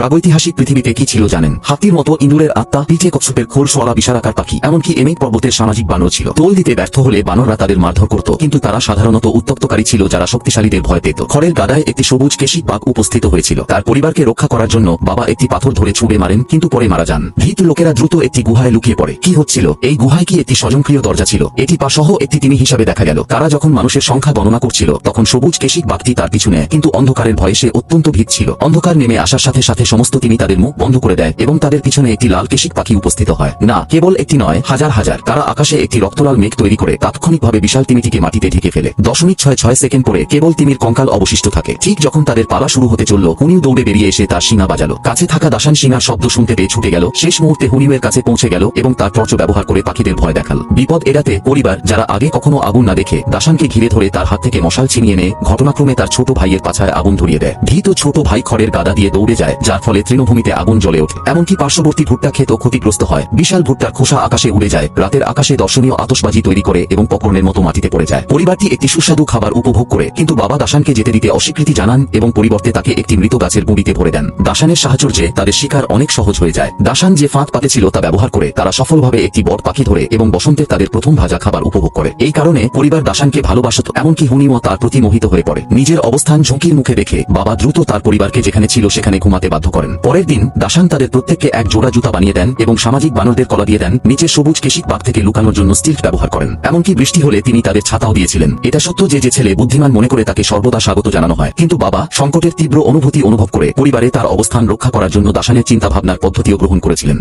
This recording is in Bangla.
প্রাগৈতিহাসিক পৃথিবীতে কি ছিল জানেন? হাতির মতো ইঁদুরের আত্মা, পিঠে কচ্ছপের খোল সোয়ালা বিশালাকার পাখি, এমনকি এমেক পর্বতের সামাজিক বানর ছিল। তোল দিতে ব্যর্থ হলে বানররা তাদের মারধর করত, কিন্তু তারা সাধারণত উত্তপ্তকারী ছিল যারা শক্তিশালীদের ভয় পেত। খড়ের গাদায় একটি সবুজ কেশিক বাঘ উপস্থিত হয়েছিল। তার পরিবারকে রক্ষা করার জন্য বাবা একটি পাথর ধরে ছুঁড়ে মারেন, কিন্তু পরে মারা যান। ভীত লোকেরা দ্রুত একটি গুহায় লুকিয়ে পড়ে। কি হচ্ছিল? এই গুহায় কি একটি স্বয়ংক্রিয় দরজা ছিল? এটি পাসহ একটি তিনি হিসাবে দেখা গেল। তারা যখন মানুষের সংখ্যা গণনা করছিল, তখন সবুজ কেশিক বাঘটি তার পিছু নেয়, কিন্তু অন্ধকারের ভয়ে সে অত্যন্ত ভীত ছিল। অন্ধকার নেমে আসার সাথে সাথে সমস্ত তিনি তাদের মুখ বন্ধ করে দেয় এবং তাদের পিছনে একটি লাল কেশিক পাখি উপস্থিত হয়। না, কেবল একটি নয়, হাজার হাজার। তারা আকাশে একটি রক্তলাল মেঘ তৈরি করে তাৎক্ষণিকভাবে বিশাল তিমিটিকে মাটিতে ঢেকে ফেলে। দশমিক ছয় ছয় সেকেন্ড পরে কেবল তিমির কঙ্কাল অবশিষ্ট থাকে। ঠিক যখন তাদের পালা শুরু হতে চলল, হুনিউ দৌড়ে বেরিয়ে এসে তার সিনা বাজালো। কাছে থাকা দাসান সিনার শব্দ শুনতে পেয়ে ছুটে গেল। শেষ মুহূর্তে হুনিউয়ের কাছে পৌঁছে গেল এবং তার টর্চ ব্যবহার করে পাখিদের ভয় দেখাল। বিপদ এড়াতে পরিবার, যারা আগে কখনো আগুন না দেখে, দাসানকে ঘিরে ধরে তার হাত থেকে মশাল ছিনিয়ে নিয়ে। ঘটনাক্রমে তার ছোট ভাইয়ের পাছায় আগুন ধরিয়ে দেয়। ভীত ছোট ভাই খড়ের গাদা দিয়ে দৌড়ে যায়, যার ফলে তৃণভূমিতে আগুন জ্বলে ওঠে। এমনকি পার্শ্ববর্তী ভুট্টা ক্ষেতও ক্ষতিগ্রস্ত হয়। বিশাল ভুট্টার খোসা আকাশে উড়ে যায়। রাতের আকাশে দর্শনীয় আতসবাজি তৈরি করে এবং পকর্নের মতো মাটিতে পড়ে যায়। পরিবারটি একটি সুস্বাদু খাবার উপভোগ করে, কিন্তু বাবা দাসানকে যেতে দিতে অস্বীকৃতি জানান এবং পরিবর্তে তাকে একটি মৃত গাছের গুঁড়িতে ভরে দেন। দাসানের সাহায্যে তাদের শিকার অনেক সহজ হয়ে যায়। দাসান যে ফাঁদ পাতেছিল তা ব্যবহার করে তারা সফলভাবে একটি বট পাখি ধরে এবং বসন্তে তাদের প্রথম ভাজা খাবার উপভোগ করে। এই কারণে পরিবার দাসানকে ভালোবাসত, এমনকি হুনিও তার প্রতি মোহিত হয়ে পড়ে। নিজের অবস্থান ঝুঁকির মুখে দেখে বাবা দ্রুত তার পরিবারকে যেখানে ছিল সেখানে ঘুমাতে বাধ্য করেন। পরের দিন দাসান তাদের প্রত্যেককে এক জোড়া জুতা বানিয়ে দেন এবং সামাজিক বানরদের কলা দিয়ে দেন, নিচে সবুজ কেশিক বাঘ থেকে লুকানোর জন্য স্টিল্ট ব্যবহার করেন। এমনকি বৃষ্টি হলে তিনি তাদের ছাতাও দিয়েছিলেন। এটা সত্য যে যে ছেলে বুদ্ধিমান মনে করে তাকে সর্বদা স্বাগত জানানো হয়। কিন্তু বাবা সংকটের তীব্র অনুভূতি অনুভব করে পরিবারে তার অবস্থান রক্ষা করার জন্য দাসানের চিন্তাভাবনার পদ্ধতিও গ্রহণ করেছিলেন।